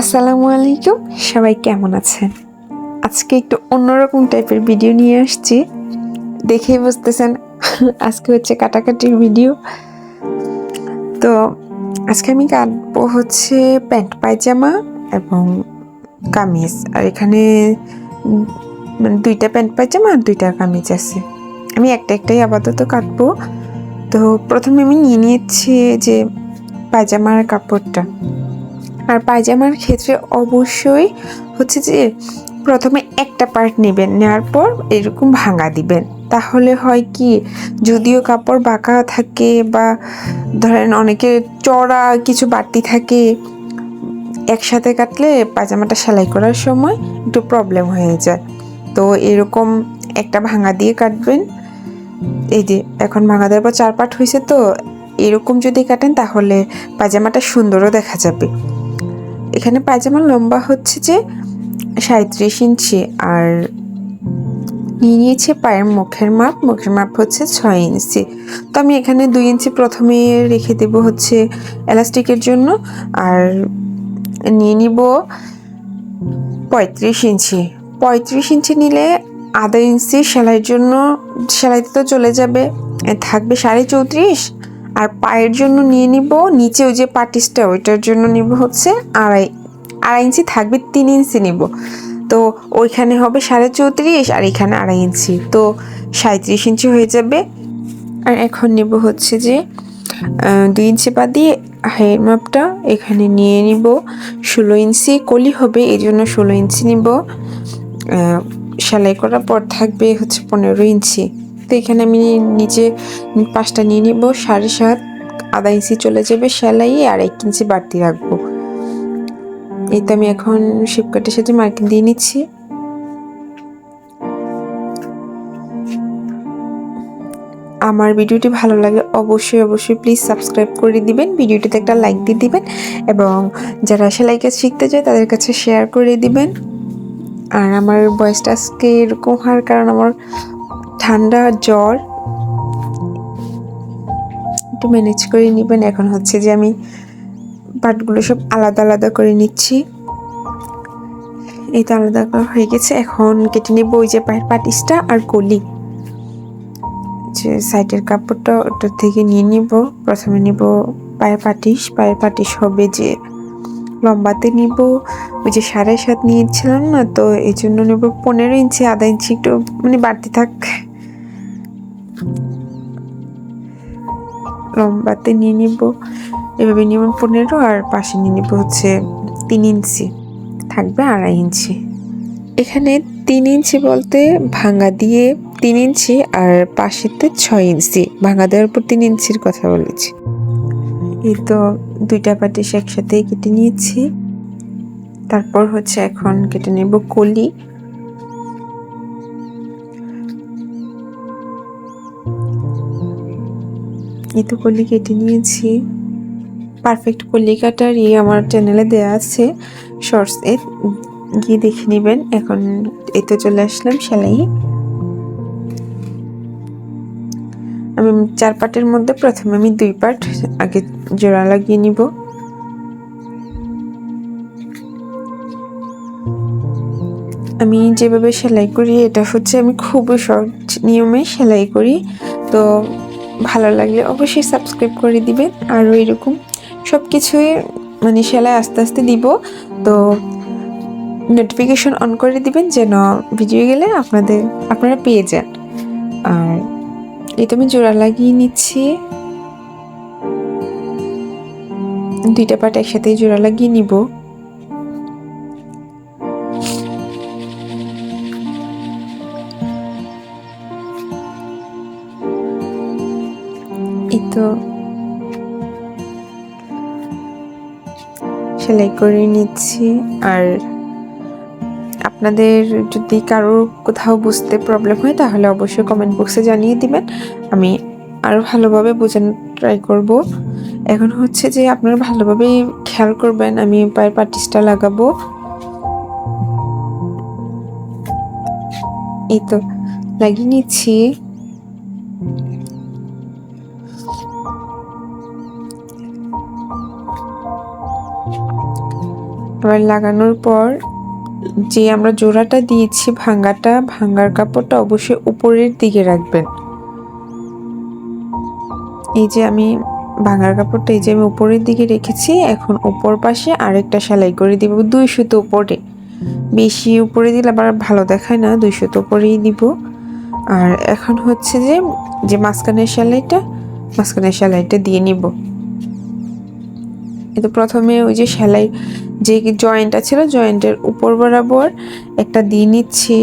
আসসালামু আলাইকুম, সবাই কেমন আছেন? আজকে একটু অন্যরকম টাইপের ভিডিও নিয়ে আসছি। দেখেই বুঝতেছেন, আজকে হচ্ছে কাটাকাটির ভিডিও। তো আজকে আমি কাটবো হচ্ছে প্যান্ট, পায়জামা এবং কামিজ। আর এখানে মানে দুইটা প্যান্ট, পায়জামা আর দুইটা কামিজ আছে। আমি একটা একটাই আপাতত কাটবো। তো প্রথমে আমি নিয়ে নিয়েছি যে পায়জামার কাপড়টা। আর পায়জামার ক্ষেত্রে অবশ্যই হচ্ছে যে প্রথমে একটা পার্ট নেবেন, নেওয়ার পর এরকম ভাঙা দিবেন। তাহলে হয় কি, যদিও কাপড় বাঁকা থাকে বা ধরেন অনেকে চড়া কিছু বাড়তি থাকে, একসাথে কাটলে পায়জামাটা সেলাই করার সময় একটু প্রবলেম হয়ে যায়। তো এরকম একটা ভাঙা দিয়ে কাটবেন। এই যে এখন ভাঙা দেওয়ার পর চার পাট হয়েছে তো, এরকম যদি কাটেন তাহলে পায়জামাটা সুন্দরও দেখা যাবে। এখানে পায়জামার লম্বা হচ্ছে যে সাঁত্রিশ ইঞ্চি আর নিয়ে নিয়েছে পায়ের মুখের মাপ মুখের মাপ হচ্ছে ছয় ইঞ্চি। তো আমি এখানে দুই ইঞ্চি প্রথমে রেখে দেব হচ্ছে এলাস্টিকের জন্য আর নিয়ে নিব পঁয়ত্রিশ ইঞ্চি। পঁয়ত্রিশ ইঞ্চি নিলে আধা ইঞ্চি সেলাইয়ের জন্য, সেলাইতে তো চলে যাবে থাকবে সাড়ে চৌত্রিশ। আর পায়ের জন্য নিয়ে নিব, নিচে ওই যে পাটিসটা, ওইটার জন্য নিব হচ্ছে আড়াই আড়াই ইঞ্চি থাকবে, তিন ইঞ্চি নিব। তো ওইখানে হবে সাড়ে চৌত্রিশ আর এখানে আড়াই ইঞ্চি। তো সাঁত্রিশ ইঞ্চি হয়ে যাবে। আর এখন নিব হচ্ছে যে দুই ইঞ্চি বাদ দিয়ে হাইয়ের মাপটা এখানে নিয়ে নিব। ষোলো ইঞ্চি কলি হবে, এই জন্য ষোলো ইঞ্চি নিব। সেলাই করার পর থাকবে হচ্ছে পনেরো ইঞ্চি। তো এখানে আমি নিচে পাঁচটা নিয়ে নিব, সাড়ে সাত, আধা ইঞ্চি চলে যাবে সেলাই আর এক ইঞ্চি বাড়তি রাখব। এই তো আমি এখন শিপকাটের সাথে মার্কিং দিয়ে নিচ্ছি। আমার ভিডিওটি ভালো লাগে অবশ্যই অবশ্যই প্লিজ সাবস্ক্রাইব করে দিবেন, ভিডিওটিতে একটা লাইক দিয়ে দিবেন এবং যারা সেলাই কাজ শিখতে চায় তাদের কাছে শেয়ার করে দিবেন। আর আমার বয়সটা আজকে এরকম হওয়ার কারণ আমার ঠান্ডা, জ্বর। একটু ম্যানেজ করে নেবেন। এখন হচ্ছে যে আমি পাটগুলো সব আলাদা আলাদা করে নিচ্ছি। এই তো আলাদা করা হয়ে গেছে। এখন কেটে নেব ওই যে পায়ের পাটিসটা আর কলি। যে সাইডের কাপড়টা ওটার থেকে নিয়ে নিব। প্রথমে নিব পায়ের পাটিস। পায়ের পাটিস হবে যে লম্বাতে নিব, ওই যে সাড়ে সাত নিয়েছিলাম না, তো এই জন্য নেব পনেরো ইঞ্চি, আধা ইঞ্চি একটু মানে বাড়তি থাক। লম্বাতে নিয়ে নিব, এভাবে নিব পনেরো, আর পাশে নিয়ে নিব হচ্ছে তিন ইঞ্চি, থাকবে আড়াই ইঞ্চি। এখানে তিন ইঞ্চি বলতে ভাঙা দিয়ে তিন ইঞ্চি, আর পাশেতে ছয় ইঞ্চি, ভাঙা দেওয়ার পর তিন ইঞ্চির কথা বলেছি। এই তো দুইটা পাটিস একসাথে কেটে নিয়েছি। তারপর হচ্ছে এখন কেটে নেব কলি। এই তো কলি কেটে নিয়েছি। পারফেক্ট কলি কাটার ইয়ে আমার চ্যানেলে দেওয়া আছে। শর্টস গিয়ে দেখে নেবেন। এখন এই তো চলে আসলাম সেলাই। আমি চার পার্টের মধ্যে প্রথমে আমি দুই পার্ট আগে জোড়া লাগিয়ে নিব। আমি যেভাবে সেলাই করি, এটা হচ্ছে আমি খুবই সহজ নিয়মে সেলাই করি। তো ভালো লাগলে অবশ্যই সাবস্ক্রাইব করে দিবেন। আরও এরকম সব কিছুই মানে সেলাই আস্তে আস্তে দিব। তো নোটিফিকেশন অন করে দিবেন যেন ভিডিও গেলে আপনাদের, আপনারা পেয়ে যান। আর এই আমি জোড়া লাগিয়ে নিচ্ছি। দুইটা পাট একসাথে জোড়া লাগিয়ে নিব। এই তো সেলাই করে নিচ্ছি আর আপনাদের যদি কারোর কোথাও বুঝতে প্রবলেম হয়, তাহলে অবশ্যই কমেন্ট বক্সে জানিয়ে দিবেন। আমি আরও ভালোভাবে বোঝানোর ট্রাই করব। এখন হচ্ছে যে আপনারা ভালোভাবে খেয়াল করবেন, আমি পায়ের পাটিসটা লাগাবো। এই তো, লাগিয়ে নিচ্ছি। এবার লাগানোর পর যে আমরা জোড়াটা দিয়েছি, ভাঙ্গাটা, ভাঙ্গার কাপড়টা অবশ্যই উপরের দিকে রাখবেন। এই যে আমি ভাঙার কাপড়টা, এই যে আমি উপরের দিকে রেখেছি, এখন উপর পাশে আরেকটা সেলাই করে দিব দুই সুতো উপরে। বেশি উপরে দিলে আবার ভালো দেখায় না, দুই সুতো উপরেই দিব। আর এখন হচ্ছে যে যে মাঝখানের সেলাইটা মাঝখানের সেলাইটা দিয়ে নিব। কিন্তু প্রথমে ওই যে সেলাই যে জয়েন্টটা ছিল জয়েন্টের উপর বরাবর একটা দিয়ে নিচ্ছি।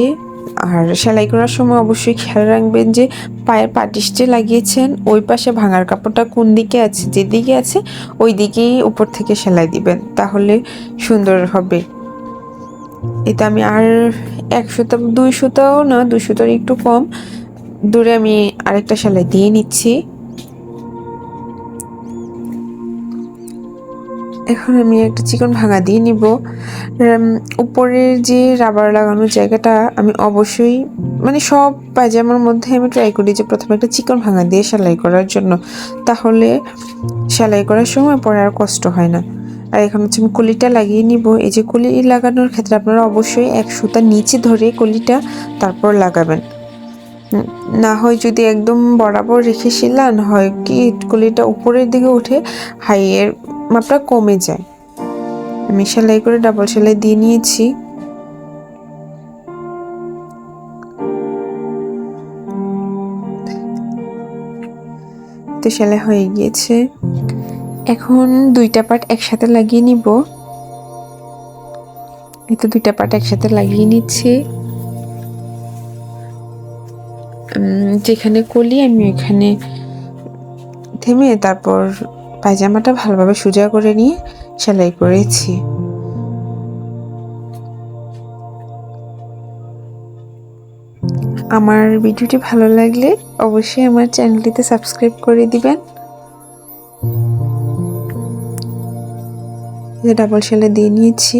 আর সেলাই করার সময় অবশ্যই খেয়াল রাখবেন যে পায়ের পাটিস যে লাগিয়েছেন, ওই পাশে ভাঙার কাপড়টা কোন দিকে আছে, যেদিকে আছে, ওই দিকেই উপর থেকে সেলাই দিবেন, তাহলে সুন্দর হবে। এটা আমি আর এক সুতা, দুই সুতাও না, দুই সুতার একটু কম। দূরে আমি আরেকটা সেলাই দিয়ে নিচ্ছি। এখন আমি একটা চিকন ভাঙা দিয়ে নিব। উপরের যে রাবার লাগানোর জায়গাটা আমি অবশ্যই মানে সব পায়জামার মধ্যে আমি ট্রাই করি যে প্রথমে একটা চিকন ভাঙা দিয়ে সেলাই করার জন্য। তাহলে সেলাই করার সময় পরে আর কষ্ট হয় না। আর এখন হচ্ছে আমি কলিটা লাগিয়ে নিব। এই যে কলি লাগানোর ক্ষেত্রে আপনারা অবশ্যই এক সুতা নিচে ধরে কলিটা তারপর লাগাবেন। না হয় যদি একদম বরাবর রেখে শিলান, হয় কি কলিটা উপরের দিকে উঠে হাইয়ের মাপটা কমে যায়। আমি সেলাই করে ডাবল সেলাই দিয়ে নিয়েছি। তো সেলাই হয়ে গিয়েছে। এখন দুইটা পার্ট একসাথে লাগিয়ে নিব। এই তো দুইটা পার্ট একসাথে লাগিয়ে নিচ্ছি। যেখানে কলি আমি ওইখানে থেমে তারপর পায়জামাটা ভালোভাবে সোজা করে নিয়ে সেলাই করেছি। আমার ভিডিওটি ভালো লাগলে অবশ্যই আমার চ্যানেলটিতে সাবস্ক্রাইব করে দিবেন। ডাবল সেলাই দিয়ে নিয়েছি।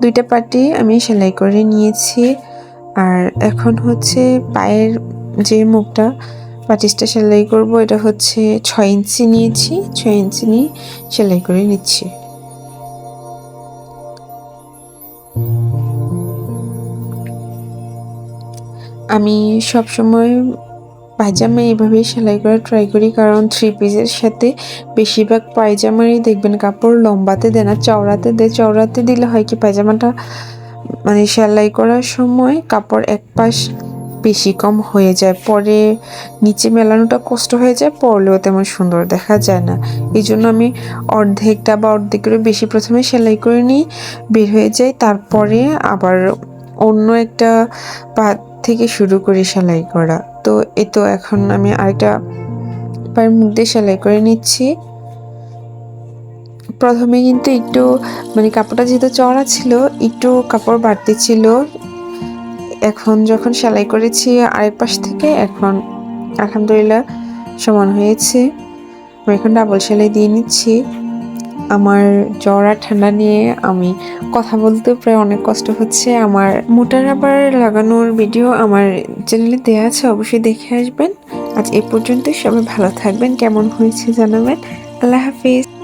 দুইটা পাটি আমি সেলাই করে নিয়েছি। আর এখন হচ্ছে পায়ের যে মুখটা পাটিসটা সেলাই করব, এটা হচ্ছে ছয় ইঞ্চি নিয়েছি, ছয় ইঞ্চি নিয়ে সেলাই করে নিচ্ছি। আমি সব সময় পায়জামা এইভাবেই সেলাই করে ট্রাই করি, কারণ থ্রি পিসের সাথে বেশিরভাগ পায়জামারই দেখবেন কাপড় লম্বাতে দেয় না, চওড়াতে দেয়। চওড়াতে দিলে হয় কি, পায়জামাটা মানে সেলাই করার সময় কাপড় এক পাশ বেশি কম হয়ে যায়। পরে নিচে মেলানোটা কষ্ট হয়ে যায়, পরলেও তেমন সুন্দর দেখা যায় না। এই জন্য আমি অর্ধেকটা বা অর্ধেকেরও বেশি প্রথমে সেলাই করে নিই, বের হয়ে যাই, তারপরে আবার অন্য একটা পা থেকে শুরু করি সেলাই করা। তো এ তো এখন আমি আরেকটা পায়ের মুখ দিয়ে সেলাই করে নিচ্ছি। প্রথমে কিন্তু একটু মানে কাপড়টা যেহেতু চড়া ছিল, একটু কাপড় বাড়তি ছিল এখন যখন সেলাই করেছি আরেক পাশ থেকে, এখন আলহামদুলিল্লাহ সমান হয়েছে। আমি এখন ডাবল সেলাই দিয়ে নিচ্ছি। আমার জ্বর আর ঠান্ডা নিয়ে আমি কথা বলতে প্রায় অনেক কষ্ট হচ্ছে। আমার মোটা রাবার লাগানোর ভিডিও আমার চ্যানেলে দেওয়া আছে, অবশ্যই দেখে আসবেন। আজ এ পর্যন্তই, সবাই ভালো থাকবেন, কেমন হয়েছে জানাবেন। আল্লাহ হাফিজ।